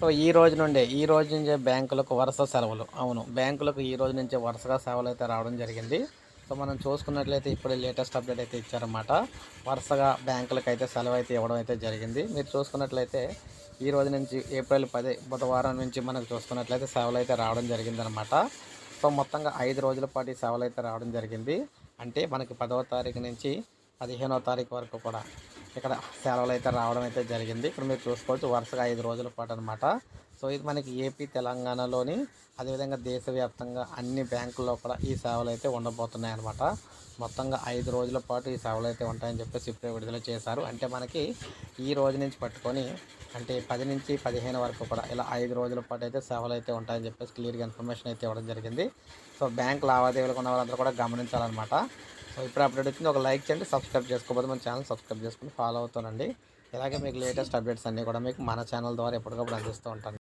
So ఈ రోజు నుండే ఈ రోజు నుంచే బ్యాంకులకు వరుస సెలవులు. అవును బ్యాంకులకు ఈ రోజు నుంచే వరుసగా సెలవులు అయితే రావడం జరిగింది. సో మనం చూసుకున్నట్లయితే ఇప్పుడు లేటెస్ట్ అప్డేట్ అయితే ఇచ్చారన్నమాట. వరుసగా బ్యాంకులకు అయితే సెలవు అయితే ఇవ్వడం అయితే జరిగింది. మీరు చూసుకున్నట్లయితే ఈ రోజు నుంచి ఏప్రిల్ పది బుధవారం నుంచి మనకు చూసుకున్నట్లయితే సెలవులు అయితే రావడం జరిగిందనమాట సో మొత్తంగా ఐదు రోజుల పాటు ఈ సెలవులు అయితే రావడం జరిగింది. అంటే మనకి పదవ తారీఖు నుంచి పదిహేనవ తారీఖు వరకు కూడా ఇక్కడ సెలవులు అయితే రావడం అయితే జరిగింది. ఇక్కడ మీరు చూసుకోవచ్చు వరుసగా ఐదు రోజుల పాటు అనమాట సో ఇది మనకి ఏపీ తెలంగాణలోని అదేవిధంగా దేశవ్యాప్తంగా అన్ని బ్యాంకుల్లో కూడా ఈ సేవలు అయితే ఉండబోతున్నాయి అనమాట మొత్తంగా ఐదు రోజుల పాటు ఈ సేవలు అయితే ఉంటాయని చెప్పేసి ఇప్పుడే విడుదల చేశారు. అంటే మనకి ఈ రోజు నుంచి పట్టుకొని అంటే పది నుంచి పదిహేను వరకు కూడా ఇలా ఐదు రోజుల పాటు అయితే సేవలు అయితే ఉంటాయని చెప్పేసి క్లియర్గా ఇన్ఫర్మేషన్ అయితే ఇవ్వడం జరిగింది. సో బ్యాంక్ లావాదేవీలకు ఉన్న వాళ్ళందరూ కూడా గమనించాలన్నమాట. ఇప్పుడు అప్డేట్ వచ్చింది ఒక లైక్ చేయండి సబ్స్క్రైబ్ చేసుకోకపోతే మన ఛానల్ సబ్స్క్రైబ్ చేసుకుని ఫాలో అవుతానండి. ఇలాగే మీకు లేటెస్ట్ అప్డేట్స్ అన్నీ కూడా మీకు మన ఛానల్ ద్వారా ఎప్పటికప్పుడు అందిస్తూ ఉంటాను.